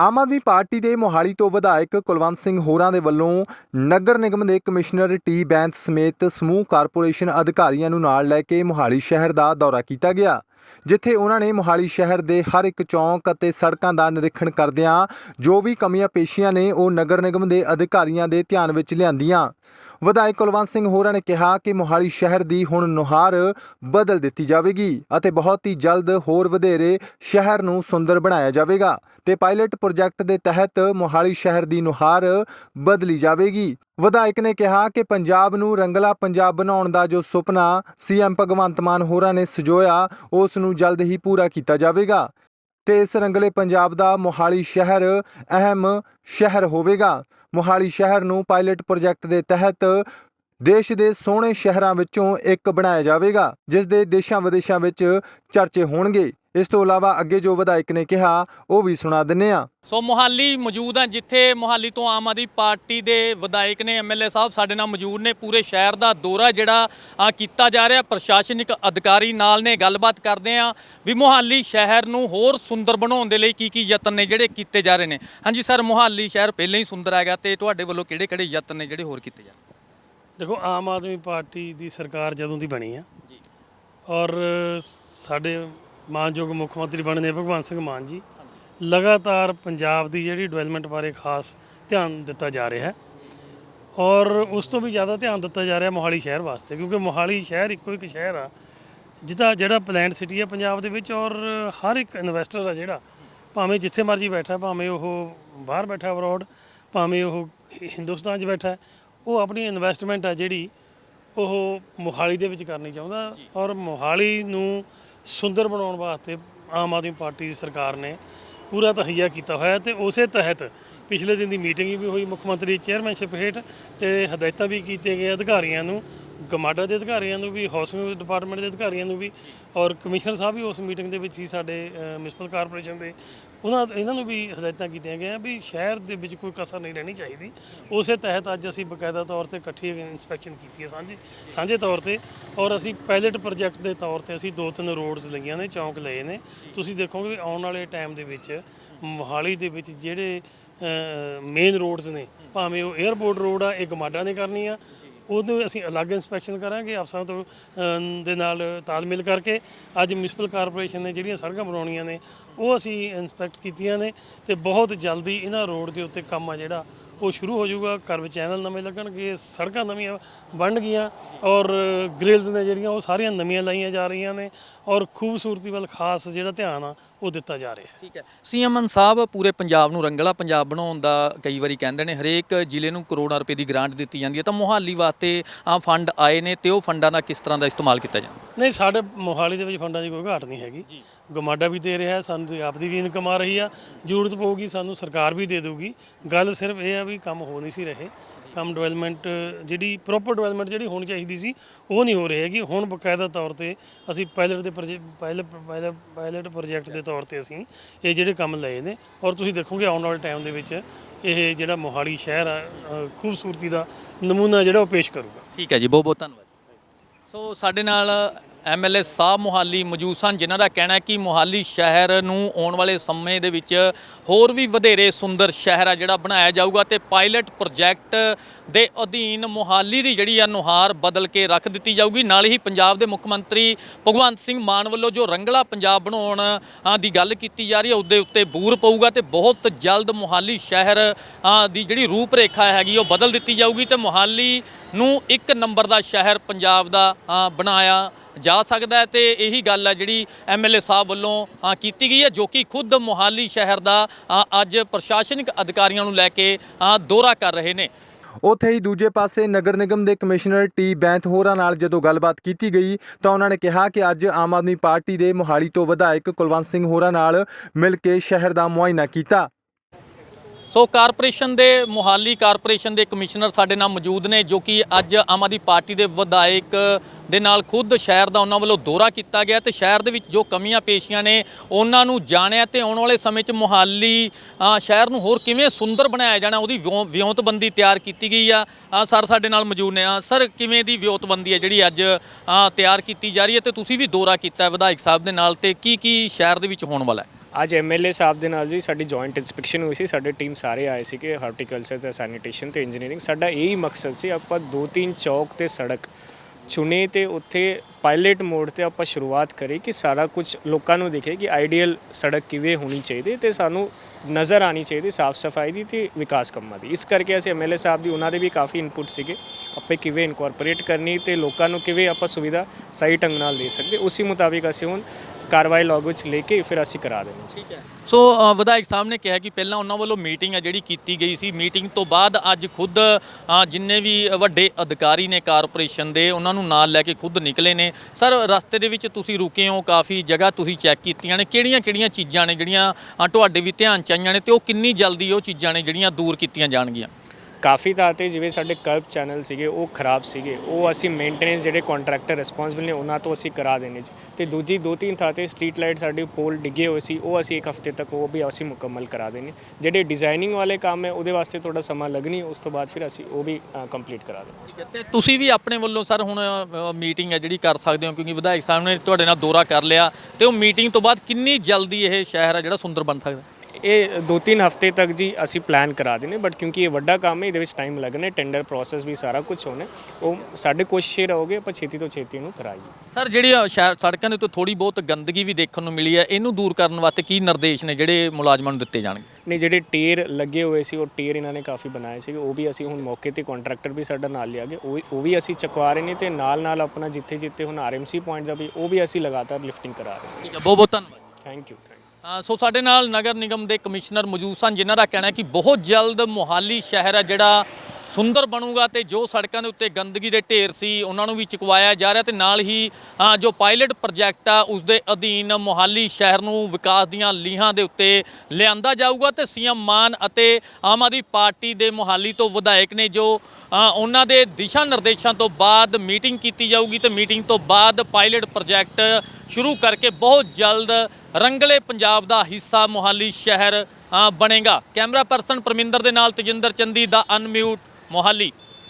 Aam Aadmi party ਦੇ ਮੋਹਾਲੀ ਤੋਂ ਵਿਧਾਇਕ ਕੁਲਵੰਤ ਸਿੰਘ ਹੋਰਾਂ ਦੇ ਵੱਲੋਂ ਨਗਰ ਨਿਗਮ ਦੇ ਕਮਿਸ਼ਨਰ ਟੀ ਬੈਂਤ ਸਮੇਤ ਸਮੂਹ ਕਾਰਪੋਰੇਸ਼ਨ ਅਧਿਕਾਰੀਆਂ ਨੂੰ ਨਾਲ ਲੈ ਕੇ ਮੋਹਾਲੀ ਸ਼ਹਿਰ ਦਾ ਦੌਰਾ ਕੀਤਾ ਗਿਆ, ਜਿੱਥੇ ਉਹਨਾਂ ਨੇ ਮੋਹਾਲੀ ਸ਼ਹਿਰ ਦੇ ਹਰ ਇੱਕ ਚੌਂਕ ਅਤੇ ਸੜਕਾਂ ਦਾ ਨਿਰੀਖਣ ਕਰਦਿਆਂ ਜੋ ਵੀ ਕਮੀਆਂ ਪੇਸ਼ੀਆਂ ਨੇ ਉਹ ਨਗਰ ਨਿਗਮ ਦੇ ਅਧਿਕਾਰੀਆਂ ਦੇ ਧਿਆਨ ਵਿੱਚ ਲਿਆਂਦੀਆਂ। ਵਿਧਾਇਕ ਕੁਲਵੰਤ ਸਿੰਘ ਹੋਰਾਂ ਨੇ ਕਿਹਾ ਕਿ ਮੋਹਾਲੀ ਸ਼ਹਿਰ ਦੀ ਹੁਣ ਨੁਹਾਰ ਬਦਲ ਦਿੱਤੀ ਜਾਵੇਗੀ ਅਤੇ ਬਹੁਤ ਹੀ ਜਲਦ ਹੋਰ ਵਧੇਰੇ ਸ਼ਹਿਰ ਨੂੰ ਸੁੰਦਰ ਬਣਾਇਆ ਜਾਵੇਗਾ ਤੇ ਪਾਇਲਟ ਪ੍ਰੋਜੈਕਟ ਦੇ ਤਹਿਤ ਮੋਹਾਲੀ ਸ਼ਹਿਰ ਦੀ ਨੁਹਾਰ ਬਦਲੀ ਜਾਵੇਗੀ। ਵਿਧਾਇਕ ਨੇ ਕਿਹਾ ਕਿ ਪੰਜਾਬ ਨੂੰ ਰੰਗਲਾ ਪੰਜਾਬ ਬਣਾਉਣ ਦਾ ਜੋ ਸੁਪਨਾ ਸੀਐਮ ਭਗਵੰਤ ਮਾਨ ਹੋਰਾਂ ਨੇ ਸਜੋਇਆ, ਉਸ ਨੂੰ ਜਲਦ ਹੀ ਪੂਰਾ ਕੀਤਾ ਜਾਵੇਗਾ ਤੇ ਇਸ ਰੰਗਲੇ ਪੰਜਾਬ ਦਾ ਮੋਹਾਲੀ ਸ਼ਹਿਰ ਅਹਿਮ ਸ਼ਹਿਰ ਹੋਵੇਗਾ। ਮੋਹਾਲੀ ਸ਼ਹਿਰ ਨੂੰ ਪਾਇਲਟ ਪ੍ਰੋਜੈਕਟ ਦੇ ਤਹਿਤ ਦੇਸ਼ ਦੇ ਸੋਹਣੇ ਸ਼ਹਿਰਾਂ ਵਿੱਚੋਂ ਇੱਕ ਬਣਾਇਆ ਜਾਵੇਗਾ, ਜਿਸ ਦੇ ਦੇਸ਼ਾਂ ਵਿਦੇਸ਼ਾਂ ਵਿੱਚ ਚਰਚੇ ਹੋਣਗੇ। ਇਸ ਤੋਂ ਇਲਾਵਾ ਅੱਗੇ ਜੋ ਵਿਧਾਇਕ ਨੇ ਕਿਹਾ ਉਹ ਵੀ ਸੁਣਾ ਦਿੰਨੇ ਆ ਸੋ ਮੁਹਾਲੀ ਮੌਜੂਦ ਆ ਜਿੱਥੇ ਮੁਹਾਲੀ ਤੋਂ ਆਮ ਆਦਮੀ ਪਾਰਟੀ ਦੇ ਵਿਧਾਇਕ ਨੇ ਐਮਐਲਏ ਸਾਹਿਬ ਸਾਡੇ ਨਾਲ ਮੌਜੂਦ ਨੇ। ਪੂਰੇ ਸ਼ਹਿਰ ਦਾ ਦੌਰਾ ਜਿਹੜਾ ਆ ਕੀਤਾ ਜਾ ਰਿਹਾ ਪ੍ਰਸ਼ਾਸਨਿਕ ਅਧਿਕਾਰੀ ਨਾਲ ਨੇ ਗੱਲਬਾਤ ਕਰਦੇ ਆ ਵੀ ਮੁਹਾਲੀ ਸ਼ਹਿਰ ਨੂੰ ਹੋਰ ਸੁੰਦਰ ਬਣਾਉਣ ਦੇ ਲਈ ਕੀ ਕੀ ਯਤਨ ਨੇ ਜਿਹੜੇ ਕੀਤੇ ਜਾ ਰਹੇ ਨੇ। ਹਾਂਜੀ ਸਰ ਮੁਹਾਲੀ ਸ਼ਹਿਰ ਪਹਿਲਾਂ ਹੀ ਸੁੰਦਰ ਹੈਗਾ ਤੇ ਤੁਹਾਡੇ ਵੱਲੋਂ ਕਿਹੜੇ ਕਿਹੜੇ ਯਤਨ ਨੇ ਜਿਹੜੇ ਹੋਰ ਕੀਤੇ ਜਾ ਰਹੇ? ਦੇਖੋ ਆਮ ਆਦਮੀ ਪਾਰਟੀ ਦੀ ਸਰਕਾਰ ਜਦੋਂ ਦੀ ਬਣੀ ਆ ਔਰ ਸਾਡੇ ਮਾਨਯੋਗ ਮੁੱਖ ਮੰਤਰੀ ਬਣੇ ਨੇ ਭਗਵੰਤ ਸਿੰਘ ਮਾਨ ਜੀ। ਲਗਾਤਾਰ ਪੰਜਾਬ ਦੀ ਜਿਹੜੀ ਡਿਵੈਲਪਮੈਂਟ ਬਾਰੇ ਖਾਸ ਧਿਆਨ ਦਿੱਤਾ ਜਾ ਰਿਹਾ ਹੈ। ਔਰ ਉਸ ਤੋਂ ਵੀ ਜ਼ਿਆਦਾ ਧਿਆਨ ਦਿੱਤਾ ਜਾ ਰਿਹਾ ਮੋਹਾਲੀ ਸ਼ਹਿਰ ਵਾਸਤੇ ਕਿਉਂਕਿ ਮੋਹਾਲੀ ਸ਼ਹਿਰ ਇੱਕੋ ਇੱਕ ਸ਼ਹਿਰ ਆ ਜਿਹਦਾ ਜਿਹੜਾ ਪਲੈਨਡ ਸਿਟੀ ਹੈ ਪੰਜਾਬ ਦੇ ਵਿੱਚ ਔਰ ਹਰ ਇੱਕ ਇਨਵੈਸਟਰ ਆ ਜਿਹੜਾ ਭਾਵੇਂ ਜਿੱਥੇ ਮਰਜ਼ੀ ਬੈਠਾ ਭਾਵੇਂ ਉਹ ਬਾਹਰ ਬੈਠਾ ਅਬਰੋਡ ਭਾਵੇਂ ਉਹ ਹਿੰਦੁਸਤਾਨ 'ਚ ਬੈਠਾ ਉਹ ਆਪਣੀ ਇਨਵੈਸਟਮੈਂਟ ਆ ਜਿਹੜੀ ਉਹ ਮੋਹਾਲੀ ਦੇ ਵਿੱਚ ਕਰਨੀ ਚਾਹੁੰਦਾ ਔਰ ਮੋਹਾਲੀ ਨੂੰ ਸੁੰਦਰ ਬਣਾਉਣ ਵਾਸਤੇ ਆਮ ਆਦਮੀ ਪਾਰਟੀ ਦੀ ਸਰਕਾਰ ਨੇ ਪੂਰਾ ਤਹਈਆ ਕੀਤਾ ਹੋਇਆ ਤੇ ਉਸੇ ਤਹਿਤ ਪਿਛਲੇ ਦਿਨ ਦੀ ਮੀਟਿੰਗ ਵੀ ਹੋਈ ਮੁੱਖ ਮੰਤਰੀ ਚੇਅਰਮੈਨਸ਼ਿਪ ਹੇਠ ਤੇ ਹਦਾਇਤਾਂ ਵੀ ਕੀਤੀਆਂ ਗਏ ਅਧਿਕਾਰੀਆਂ ਨੂੰ, ਗਮਾਡਾ ਦੇ ਅਧਿਕਾਰੀਆਂ ਨੂੰ ਵੀ ਹਾਊਸਿੰਗ ਡਿਪਾਰਟਮੈਂਟ ਦੇ ਅਧਿਕਾਰੀਆਂ ਨੂੰ ਵੀ ਔਰ ਕਮਿਸ਼ਨਰ ਸਾਹਿਬ ਵੀ ਉਸ ਮੀਟਿੰਗ ਦੇ ਵਿੱਚ ਸੀ ਸਾਡੇ ਮਿਊਨਿਸਪਲ ਕਾਰਪੋਰੇਸ਼ਨ ਦੇ ਉਹਨਾਂ ਇਹਨਾਂ ਨੂੰ ਵੀ ਹਦਾਇਤਾਂ ਕੀਤੀਆਂ ਗਈਆਂ ਵੀ ਸ਼ਹਿਰ ਦੇ ਵਿੱਚ ਕੋਈ ਕਸਰ ਨਹੀਂ ਰਹਿਣੀ ਚਾਹੀਦੀ। ਉਸੇ ਤਹਿਤ ਅੱਜ ਅਸੀਂ ਬਕਾਇਦਾ ਤੌਰ ਤੇ ਇਕੱਠੀ ਇਨਸਪੈਕਸ਼ਨ ਕੀਤੀ ਹੈ ਸਾਂਝੇ ਸਾਂਝੇ ਤੌਰ ਤੇ ਔਰ ਅਸੀਂ ਪਾਇਲਟ ਪ੍ਰੋਜੈਕਟ ਦੇ ਤੌਰ ਤੇ ਅਸੀਂ ਦੋ ਤਿੰਨ ਰੋਡਸ ਲਈਆਂ ਨੇ, ਚੌਂਕ ਲਏ ਨੇ। ਤੁਸੀਂ ਦੇਖੋਗੇ ਆਉਣ ਵਾਲੇ ਟਾਈਮ ਦੇ ਵਿੱਚ ਮੋਹਾਲੀ ਦੇ ਵਿੱਚ ਜਿਹੜੇ ਮੇਨ ਰੋਡਸ ਨੇ, ਭਾਵੇਂ ਉਹ 에ਅਰਪੋਰਟ ਰੋਡ ਆ, ਇਹ ਗਮਾਡਾ ਨੇ ਕਰਨੀ ਆ ਉਹਨੂੰ ਅਸੀਂ ਅਲੱਗ ਇਨਸਪੈਕਸ਼ਨ ਕਰਾਂਗੇ ਅਫਸਰਾਂ ਤੋਂ ਅਮ, ਦੇ ਨਾਲ ਤਾਲਮੇਲ ਕਰਕੇ ਅੱਜ ਮਿਊਨਿਸਪਲ ਕਾਰਪੋਰੇਸ਼ਨ ਨੇ ਜਿਹੜੀਆਂ ਸੜਕਾਂ ਬਣਾਉਣੀਆਂ ਨੇ ਉਹ ਅਸੀਂ ਇਨਸਪੈਕਟ ਕੀਤੀਆਂ ਨੇ ਤੇ ਬਹੁਤ ਜਲਦੀ ਇਹਨਾਂ ਰੋਡ ਦੇ ਉੱਤੇ ਕੰਮ ਆ ਜਿਹੜਾ ਉਹ ਸ਼ੁਰੂ ਹੋ ਜਾਊਗਾ। ਕਰਵ ਚੈਨਲ ਨਵੇਂ ਲੱਗਣਗੇ ਸੜਕਾਂ ਨਵੀਆਂ ਬਣ ਗਈਆਂ ਔਰ ਗ੍ਰਿਲਸ ਨੇ ਜਿਹੜੀਆਂ ਉਹ ਸਾਰੀਆਂ ਨਵੀਆਂ ਲਾਈਆਂ ਜਾ ਰਹੀਆਂ ਨੇ ਔਰ ਖੂਬਸੂਰਤੀ ਵੱਲ ਖਾਸ ਜਿਹੜਾ ਧਿਆਨ ਆ ਉਹ ਦਿੱਤਾ ਜਾ ਰਿਹਾ ਹੈ। ਠੀਕ ਹੈ। ਸੀਐਮ ਸਾਹਿਬ ਪੂਰੇ ਪੰਜਾਬ ਨੂੰ ਰੰਗਲਾ ਪੰਜਾਬ ਬਣਾਉਣ ਦਾ ਕਈ ਵਾਰੀ ਕਹਿੰਦੇ ਨੇ ਹਰੇਕ ਜ਼ਿਲ੍ਹੇ ਨੂੰ ਕਰੋੜਾਂ ਰੁਪਏ ਦੀ ਗ੍ਰਾਂਟ ਦਿੱਤੀ ਜਾਂਦੀ ਹੈ। ਤਾਂ ਮੁਹਾਲੀ ਵਾਸਤੇ ਆ ਫੰਡ ਆਏ ਨੇ ਤੇ ਉਹ ਫੰਡਾਂ ਦਾ ਕਿਸ ਤਰ੍ਹਾਂ ਦਾ ਇਸਤੇਮਾਲ ਕੀਤਾ ਜਾਂਦਾ? ਨਹੀਂ ਸਾਡੇ ਮੋਹਾਲੀ ਦੇ ਵਿੱਚ ਫੰਡਾਂ ਦੀ ਕੋਈ ਘਾਟ ਨਹੀਂ ਹੈਗੀ। ਗਮਾਡਾ ਵੀ ਦੇ ਰਿਹਾ ਸਾਨੂੰ ਤੇ ਆਪ ਦੀ ਵੀ ਇਨਕਮ ਆ ਰਹੀ ਆ। ਜ਼ਰੂਰਤ ਪਊਗੀ ਸਾਨੂੰ ਸਰਕਾਰ ਵੀ ਦੇ ਦੇਊਗੀ। ਗੱਲ ਸਿਰਫ ਇਹ ਆ ਵੀ ਕੰਮ ਹੋ ਨਹੀਂ ਸੀ ਰਹੇ। ਕੰਮ ਡਿਵੈਲਪਮੈਂਟ ਜਿਹੜੀ ਪ੍ਰੋਪਰ ਡਿਵੈਲਪਮੈਂਟ ਜਿਹੜੀ ਹੋਣੀ ਚਾਹੀਦੀ ਸੀ, ਉਹ ਨਹੀਂ ਹੋ ਰਹੀ ਹੈਗੀ। ਹੁਣ ਬਕਾਇਦਾ ਤੌਰ ਤੇ ਅਸੀਂ ਪਾਇਲਟ ਦੇ ਪਾਇਲਟ ਪਾਇਲਟ ਪ੍ਰੋਜੈਕਟ ਦੇ ਤੌਰ ਤੇ ਅਸੀਂ ਇਹ ਜਿਹੜੇ ਕੰਮ ਲਏ ਨੇ। ਔਰ ਤੁਸੀਂ ਦੇਖੋਗੇ ਆਉਣ ਵਾਲੇ ਟਾਈਮ ਦੇ ਵਿੱਚ ਇਹ ਜਿਹੜਾ ਮੋਹਾਲੀ ਸ਼ਹਿਰ ਆ ਖੂਬਸੂਰਤੀ ਦਾ ਨਮੂਨਾ ਜਿਹੜਾ ਉਹ ਪੇਸ਼ ਕਰੂਗਾ। ਠੀਕ ਹੈ ਜੀ ਬਹੁਤ ਬਹੁਤ ਧੰਨਵਾਦ। ਸੋ ਸਾਡੇ ਨਾਲ ਐਮਐਲਏ ਸਾਹਿਬ ਮੁਹਾਲੀ ਮੌਜੂਦ ਸਨ, ਜਿਨ੍ਹਾਂ ਦਾ ਕਹਿਣਾ ਹੈ ਕਿ ਮੁਹਾਲੀ ਸ਼ਹਿਰ ਨੂੰ ਆਉਣ ਵਾਲੇ ਸਮੇਂ ਦੇ ਵਿੱਚ ਹੋਰ ਵੀ ਵਧੇਰੇ ਸੁੰਦਰ ਸ਼ਹਿਰ ਆ ਜਿਹੜਾ ਬਣਾਇਆ ਜਾਊਗਾ ਤੇ ਪਾਇਲਟ ਪ੍ਰੋਜੈਕਟ ਦੇ ਅਧੀਨ ਮੁਹਾਲੀ ਦੀ ਜਿਹੜੀ ਆ ਨੁਹਾਰ ਬਦਲ ਕੇ ਰੱਖ ਦਿੱਤੀ ਜਾਊਗੀ। ਨਾਲ ਹੀ ਪੰਜਾਬ ਦੇ ਮੁੱਖ ਮੰਤਰੀ ਭਗਵੰਤ ਸਿੰਘ ਮਾਨ ਵੱਲੋਂ ਜੋ ਰੰਗਲਾ ਪੰਜਾਬ ਬਣਾਉਣ ਦੀ ਗੱਲ ਕੀਤੀ ਜਾ ਰਹੀ ਹੈ ਉਹਦੇ ਉੱਤੇ ਬੂਰ ਪਊਗਾ ਤੇ ਬਹੁਤ ਜਲਦ ਮੁਹਾਲੀ ਸ਼ਹਿਰ ਦੀ ਜਿਹੜੀ ਰੂਪਰੇਖਾ ਹੈਗੀ ਉਹ ਬਦਲ ਦਿੱਤੀ ਜਾਊਗੀ ਤੇ ਮੁਹਾਲੀ ਨੂੰ ਇੱਕ ਨੰਬਰ ਦਾ ਸ਼ਹਿਰ ਪੰਜਾਬ ਦਾ ਬਣਾਇਆ ਜਾ ਸਕਦਾ ਹੈ ਤੇ ਇਹੀ ਗੱਲ ਹੈ ਜਿਹੜੀ ਐਮਐਲਏ ਸਾਹਿਬ ਵੱਲੋਂ ਕੀਤੀ ਗਈ ਹੈ ਜੋ ਕਿ ਖੁਦ ਮੁਹਾਲੀ ਸ਼ਹਿਰ ਦਾ ਅੱਜ ਪ੍ਰਸ਼ਾਸਨਿਕ ਅਧਿਕਾਰੀਆਂ ਨੂੰ ਲੈ ਕੇ ਦੌਰਾ ਕਰ ਰਹੇ ਨੇ। ਉੱਥੇ ਹੀ ਦੂਜੇ ਪਾਸੇ ਨਗਰ ਨਿਗਮ ਦੇ ਕਮਿਸ਼ਨਰ ਟੀ. ਬੈਂਤ ਹੋਰਾਂ ਨਾਲ ਜਦੋਂ ਗੱਲਬਾਤ ਕੀਤੀ ਗਈ ਤਾਂ ਉਹਨਾਂ ਨੇ ਕਿਹਾ ਕਿ ਅੱਜ ਆਮ ਆਦਮੀ ਪਾਰਟੀ ਦੇ ਮੋਹਾਲੀ ਤੋਂ ਵਿਧਾਇਕ ਕੁਲਵੰਤ ਸਿੰਘ ਹੋਰਾਂ ਨਾਲ ਮਿਲ ਕੇ ਸ਼ਹਿਰ ਦਾ ਮੁਆਇਨਾ ਕੀਤਾ। ਸੋ ਕਾਰਪੋਰੇਸ਼ਨ ਦੇ ਮੁਹਾਲੀ ਕਾਰਪੋਰੇਸ਼ਨ ਦੇ ਕਮਿਸ਼ਨਰ ਸਾਡੇ ਨਾਲ ਮੌਜੂਦ ਨੇ ਜੋ ਕਿ ਅੱਜ ਆਮ ਆਦਮੀ ਪਾਰਟੀ ਦੇ ਵਿਧਾਇਕ ਦੇ ਨਾਲ ਖੁਦ ਸ਼ਹਿਰ ਦਾ ਉਹਨਾਂ ਵੱਲੋਂ ਦੌਰਾ ਕੀਤਾ ਗਿਆ ਤੇ ਸ਼ਹਿਰ ਦੇ ਵਿੱਚ ਜੋ ਕਮੀਆਂ ਪੇਸ਼ੀਆਂ ਨੇ ਉਹਨਾਂ ਨੂੰ ਜਾਣਿਆ ਤੇ ਆਉਣ ਵਾਲੇ ਸਮੇਂ 'ਚ ਮੁਹਾਲੀ ਸ਼ਹਿਰ ਨੂੰ ਹੋਰ ਕਿਵੇਂ ਸੁੰਦਰ ਬਣਾਇਆ ਜਾਣਾ ਉਹਦੀ ਵਿਉ- ਵਿਉਂਤਬੰਦੀ ਤਿਆਰ ਕੀਤੀ ਗਈ ਆ। ਸਰ ਸਾਡੇ ਨਾਲ ਮੌਜੂਦ ਨੇ। ਅ, ਸਰ ਕਿਵੇਂ ਦੀ ਵਿਉਂਤਬੰਦੀ ਹੈ ਜਿਹੜੀ ਅੱਜ ਤਿਆਰ ਕੀਤੀ ਜਾ ਰਹੀ ਹੈ ਤੇ ਤੁਸੀਂ ਵੀ ਦੌਰਾ ਕੀਤਾ ਹੈ ਵਿਧਾਇਕ ਸਾਹਿਬ ਦੇ ਨਾਲ ਤੇ ਕੀ ਕੀ ਸ਼ਹਿਰ ਦੇ ਵਿੱਚ ਹੋਣ ਵਾਲਾ ਹੈ? ਅੱਜ ਐਮਐਲਏ ਸਾਹਿਬ ਦੇ ਨਾਲ ਜੀ ਸਾਡੀ ਜੁਆਇੰਟ ਇਨਸਪੈਕਸ਼ਨ ਹੋਈ ਸੀ। ਸਾਡੇ ਟੀਮ ਸਾਰੇ ਆਏ ਸੀ ਕਿ ਹਾਰਟੀਕਲਚਰ ਤੇ ਸੈਨੀਟੇਸ਼ਨ ਤੇ ਇੰਜੀਨੀਅਰਿੰਗ ਸਾਡਾ ਇਹੀ ਮਕਸਦ ਸੀ ਆਪਾਂ ਦੋ ਤਿੰਨ ਚੌਕ ਤੇ ਸੜਕ ਚੁਣੇ ਤੇ ਉੱਥੇ ਪਾਇਲਟ ਮੋਡ ਤੇ ਆਪਾਂ ਸ਼ੁਰੂਆਤ ਕਰੀ ਕਿ ਸਾਰਾ ਕੁਝ ਲੋਕਾਂ ਨੂੰ ਦਿਖੇ ਕਿ ਆਈਡੀਅਲ ਸੜਕ ਕਿਵੇਂ ਹੋਣੀ ਚਾਹੀਦੀ ਤੇ ਸਾਨੂੰ ਨਜ਼ਰ ਆਣੀ ਚਾਹੀਦੀ ਸਾਫ਼ ਸਫ਼ਾਈ ਦੀ ਤੇ ਵਿਕਾਸ ਕੰਮਾਂ ਦੀ। ਇਸ ਕਰਕੇ ਅਸੀਂ ਐਮਐਲਏ ਸਾਹਿਬ ਦੀ ਉਹਨਾਂ ਦੇ ਵੀ ਕਾਫੀ ਇਨਪੁਟ ਸੀਗੇ, ਆਪੇ ਕਿਵੇਂ ਇਨਕੋਰਪੋਰੇਟ ਕਰਨੀ ਤੇ ਲੋਕਾਂ ਨੂੰ ਕਿਵੇਂ ਆਪਾਂ ਸੁਵਿਧਾ ਸਹੀ ਢੰਗ ਨਾਲ ਦੇ ਸਕਦੇ, ਉਸੇ ਮੁਤਾਬਿਕ ਅਸੀਂ ਹੁਣ ਕਾਰਵਾਈ ਲੌਗ ਵਿੱਚ ਲੈ ਕੇ ਫਿਰ ਅਸੀਂ ਕਰਾ ਦੇਣੀ ਠੀਕ ਹੈ। ਸੋ ਅ, ਵਿਧਾਇਕ ਸਾਹਿਬ ਨੇ ਕਿਹਾ ਕਿ ਪਹਿਲਾਂ ਉਹਨਾਂ ਵੱਲੋਂ ਮੀਟਿੰਗ ਹੈ ਜਿਹੜੀ ਕੀਤੀ ਗਈ ਸੀ। ਮੀਟਿੰਗ ਤੋਂ ਬਾਅਦ ਅੱਜ ਖੁਦ ਅ, ਜਿੰਨੇ ਵੀ ਵੱਡੇ ਅਧਿਕਾਰੀ ਨੇ ਕਾਰਪੋਰੇਸ਼ਨ ਦੇ ਉਹਨਾਂ ਨੂੰ ਨਾਲ ਲੈ ਕੇ ਖੁਦ ਨਿਕਲੇ ਨੇ। ਸਰ ਰਸਤੇ ਦੇ ਵਿੱਚ ਤੁਸੀਂ ਰੁਕੇ ਹੋ ਕਾਫੀ ਜਗ੍ਹਾ ਤੁਸੀਂ ਚੈੱਕ ਕੀਤੀਆਂ ਨੇ। ਕਿਹੜੀਆਂ ਕਿਹੜੀਆਂ ਚੀਜ਼ਾਂ ਨੇ ਜਿਹੜੀਆਂ ਅ, ਤੁਹਾਡੇ ਵੀ ਧਿਆਨ ਚ ਆਈਆਂ ਨੇ ਤੇ ਉਹ ਕਿੰਨੀ ਜਲਦੀ ਉਹ ਚੀਜ਼ਾਂ ਨੇ ਜਿਹੜੀਆਂ ਦੂਰ ਕੀਤੀਆਂ ਜਾਣਗੀਆਂ? ਕਾਫੀ ਥਾਂ ਤੇ ਜਿਵੇਂ ਸਾਡੇ ਕਰਬ ਚੈਨਲ ਸੀਗੇ, ਉਹ ਖਰਾਬ ਸੀਗੇ, ਉਹ ਅਸੀਂ ਮੇਨਟੇਨੈਂਸ ਜਿਹੜੇ ਕੰਟਰੈਕਟਰ ਰਿਸਪੌਂਸਿਬਲ ਨੇ, ਉਹਨਾਂ ਤੋਂ ਅਸੀਂ ਕਰਾ ਦੇਣੇ ਜੀ। ਤੇ ਦੂਜੀ ਦੋ ਤਿੰਨ ਥਾਂ ਤੇ ਸਟਰੀਟ ਲਾਈਟ ਸਾਡੇ ਪੋਲ ਡਿੱਗੇ ਹੋਏ ਸੀ, ਉਹ ਅਸੀਂ ਇੱਕ ਹਫ਼ਤੇ ਤੱਕ ਉਹ ਵੀ ਅਸੀਂ ਮੁਕੰਮਲ ਕਰਾ ਦੇਣੇ ਜਿਹੜੇ ਡਿਜ਼ਾਈਨਿੰਗ ਵਾਲੇ ਕੰਮ ਹੈ, ਉਹਦੇ ਵਾਸਤੇ ਥੋੜਾ ਸਮਾਂ ਲੱਗਣੀ, ਉਸ ਤੋਂ ਬਾਅਦ ਫਿਰ ਅਸੀਂ ਉਹ ਵੀ ਕੰਪਲੀਟ ਕਰਾ ਦੇਣਾ ਤੇ ਤੁਸੀਂ ਵੀ ਆਪਣੇ ਵੱਲੋਂ ਸਰ ਹੁਣ ਮੀਟਿੰਗ ਹੈ ਜਿਹੜੀ ਕਰ ਸਕਦੇ ਹੋ, ਕਿਉਂਕਿ ਵਿਧਾਇਕ ਸਾਹਿਬ ਨੇ ਤੁਹਾਡੇ ਨਾਲ ਦੌਰਾ ਕਰ ਲਿਆ, ਤੇ ਉਹ ਮੀਟਿੰਗ ਤੋਂ ਬਾਅਦ ਕਿੰਨੀ ਜਲਦੀ ਇਹ ਸ਼ਹਿਰ ਹੈ ਜਿਹੜਾ ਸੁੰਦਰ ਬਣ ਸਕਦਾ? ਇਹ ਦੋ ਤਿੰਨ ਹਫ਼ਤੇ ਤੱਕ ਜੀ ਅਸੀਂ ਪਲਾਨ ਕਰਾ ਦੇਣੇ ਬਟ ਕਿਉਂਕਿ ਇਹ ਵੱਡਾ ਕੰਮ ਹੈ ਇਹਦੇ ਵਿੱਚ ਟਾਈਮ ਲੱਗਣਾ ਟੈਂਡਰ ਪ੍ਰੋਸੈਸ ਵੀ ਸਾਰਾ ਕੁਝ ਹੋਣਾ ਉਹ ਸਾਡੇ ਕੋਸ਼ਿਸ਼ ਰਹੋਗੇ ਆਪਾਂ ਛੇਤੀ ਤੋਂ ਛੇਤੀ ਇਹਨੂੰ ਕਰਾਈਏ। ਸਰ ਜਿਹੜੀ ਆ ਸ਼ਹਿਰ ਸੜਕਾਂ ਦੇ ਉੱਤੇ ਥੋੜੀ ਬਹੁਤ ਗੰਦਗੀ ਵੀ ਦੇਖਣ ਨੂੰ ਮਿਲੀ ਹੈ ਇਹਨੂੰ ਦੂਰ ਕਰਨ ਵਾਸਤੇ ਕੀ ਨਿਰਦੇਸ਼ ਨੇ ਜਿਹੜੇ ਮੁਲਾਜ਼ਮਾਂ ਨੂੰ ਦਿੱਤੇ ਜਾਣਗੇ? ਨਹੀਂ ਜਿਹੜੇ ਟੇਰ ਲੱਗੇ ਹੋਏ ਸੀ ਉਹ ਟੇਰ ਇਹਨਾਂ ਨੇ ਕਾਫੀ ਬਣਾਏ ਸੀਗੇ ਉਹ ਵੀ ਅਸੀਂ ਹੁਣ ਮੌਕੇ ਤੇ ਕੰਟਰੈਕਟਰ ਵੀ ਸਾਡਾ ਨਾਲ ਲਿਆ ਗਿਆ ਉਹ ਵੀ- ਉਹ ਵੀ ਅਸੀਂ ਚਕਵਾ ਰਹੇ ਨੇ ਤੇ ਨਾਲ ਨਾਲ ਆਪਣਾ ਜਿੱਥੇ ਜਿੱਥੇ ਹੁਣ ਆਰਐਮਸੀ ਪੁਆਇੰਟਸ ਆ ਵੀ ਉਹ ਵੀ ਅਸੀਂ ਲਗਾਤਾਰ ਲਿਫਟਿੰਗ ਕਰਾ ਰਹੇ ਹਾਂ। ਠੀਕ ਹੈ ਬਹੁਤ ਬਹੁਤ ਧੰਨਵਾਦ ਥੈਂਕ ਯੂ ਥੈਂਕ ਸੋ ਸਾਡੇ ਨਾਲ ਨਗਰ ਨਿਗਮ ਦੇ ਕਮਿਸ਼ਨਰ ਮੌਜੂਦ ਸਨ, ਜਿਨ੍ਹਾਂ ਦਾ ਕਹਿਣਾ ਹੈ ਕਿ ਬਹੁਤ ਜਲਦ ਮੁਹਾਲੀ ਸ਼ਹਿਰ ਹੈ, ਜਿਹੜਾ ਸੁੰਦਰ ਬਣੂਗਾ ਤੇ ਜੋ ਸੜਕਾਂ ਦੇ ਉੱਤੇ ਗੰਦਗੀ ਦੇ ਢੇਰ ਸੀ, ਉਹਨਾਂ ਨੂੰ ਵੀ ਚੁਕਵਾਇਆ ਜਾ ਰਿਹਾ ਤੇ ਨਾਲ ਹੀ ਜੋ ਪਾਇਲਟ ਪ੍ਰੋਜੈਕਟ ਆ, ਉਸ ਦੇ ਅਧੀਨ ਮੁਹਾਲੀ ਸ਼ਹਿਰ ਨੂੰ ਵਿਕਾਸ ਦੀਆਂ ਲੀਹਾਂ ਦੇ ਉੱਤੇ ਲਿਆਂਦਾ ਜਾਊਗਾ ਤੇ ਸੀਐਮ ਮਾਨ ਅਤੇ ਆਮ ਆਦਮੀ ਪਾਰਟੀ ਦੇ ਮੁਹਾਲੀ ਤੋਂ ਵਿਧਾਇਕ ਨੇ ਜੋ ਉਹਨਾਂ ਦੇ ਦਿਸ਼ਾ ਨਿਰਦੇਸ਼ਾਂ ਤੋਂ ਬਾਅਦ ਮੀਟਿੰਗ ਕੀਤੀ ਜਾਊਗੀ ਤੇ ਮੀਟਿੰਗ ਤੋਂ ਬਾਅਦ ਪਾਇਲਟ ਪ੍ਰੋਜੈਕਟ ਸ਼ੁਰੂ ਕਰਕੇ ਬਹੁਤ ਜਲਦ ਰੰਗਲੇ ਪੰਜਾਬ ਦਾ ਹਿੱਸਾ ਮੋਹਾਲੀ ਸ਼ਹਿਰ ਬਣੇਗਾ। ਕੈਮਰਾ ਪਰਸਨ ਪਰਮਿੰਦਰ ਦੇ ਨਾਲ ਤਜਿੰਦਰ ਚੰਦੀ ਦਾ ਅਨਮਿਊਟ ਮੋਹਾਲੀ।